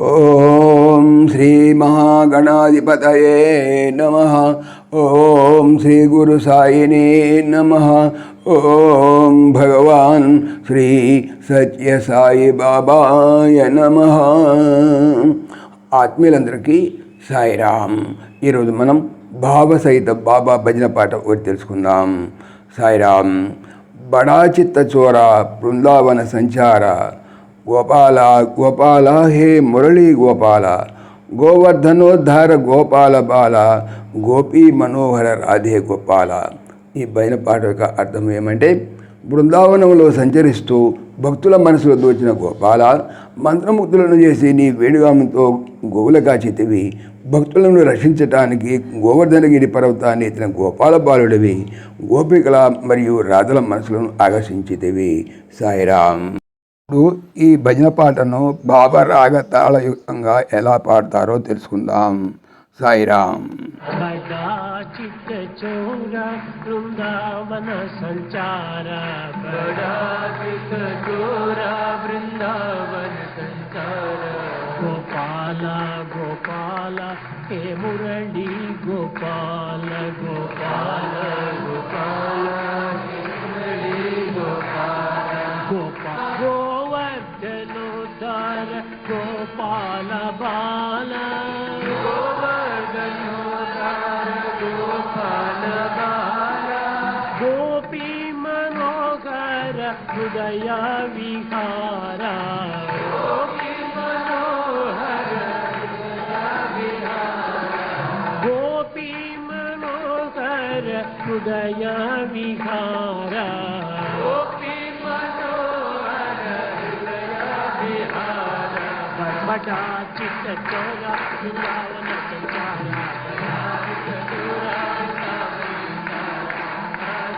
ఓం శ్రీ మహాగణాధిపతయే నమ. ఓం శ్రీ గురు సాయినే నమ. ఓం భగవాన్ శ్రీ సత్య సాయి బాబాయ నమ. ఆత్మీయులందరికీ సాయిరామ్. ఈరోజు మనం భావసహిత బాబా భజన పాట ఒకటి తెలుసుకుందాం. సాయిరామ్ బడా చిత్త చోర బృందావన సంచార గోపాల గోపాల హే మురళీ గోపాల గోవర్ధనోద్ధార గోపాల బాల గోపీ మనోహర రాధే గోపాల. ఈ భజన పాట యొక్క అర్థం ఏమంటే బృందావనంలో సంచరిస్తూ భక్తుల మనసులో దోచిన గోపాల మంత్రముగ్ధులను చేసి నీ వేణుగామంతో గోవుల కాచితివి భక్తులను రక్షించటానికి గోవర్ధనగిరి పర్వతాన్ని ఎత్తిన గోపాల బాలుడివి గోపికల మరియు రాధల మనసులను ఆకర్షించితివి సాయిరామ్. ఇప్పుడు ఈ భజన పాటను బాబా రాగ తాళయుక్తంగా ఎలా పాడతారో తెలుసుకుందాం. సాయిరామ్. చిత్త చోర బృందావన సంచార చోర బృందావన సంచార గోపాల గోపాల హే మురళి గోపాల గోపాల గోపాల. गोपाल बाल गोवर्धनोद्धार गोपाल बाल गोपी मनोहर हृदय विहार गोपी मनोहर गोपी मनोहर हृदय विहार लाडा चित चोरा लाल चारा चतुरा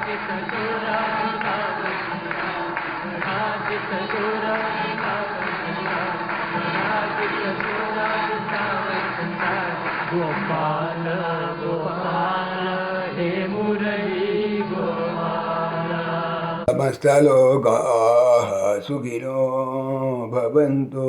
चित चोरा चित चोरा चित चोरा गोपाल गोपाल हे मुरली गोपाल मस्तलोकाः सुखिनो भवन्तु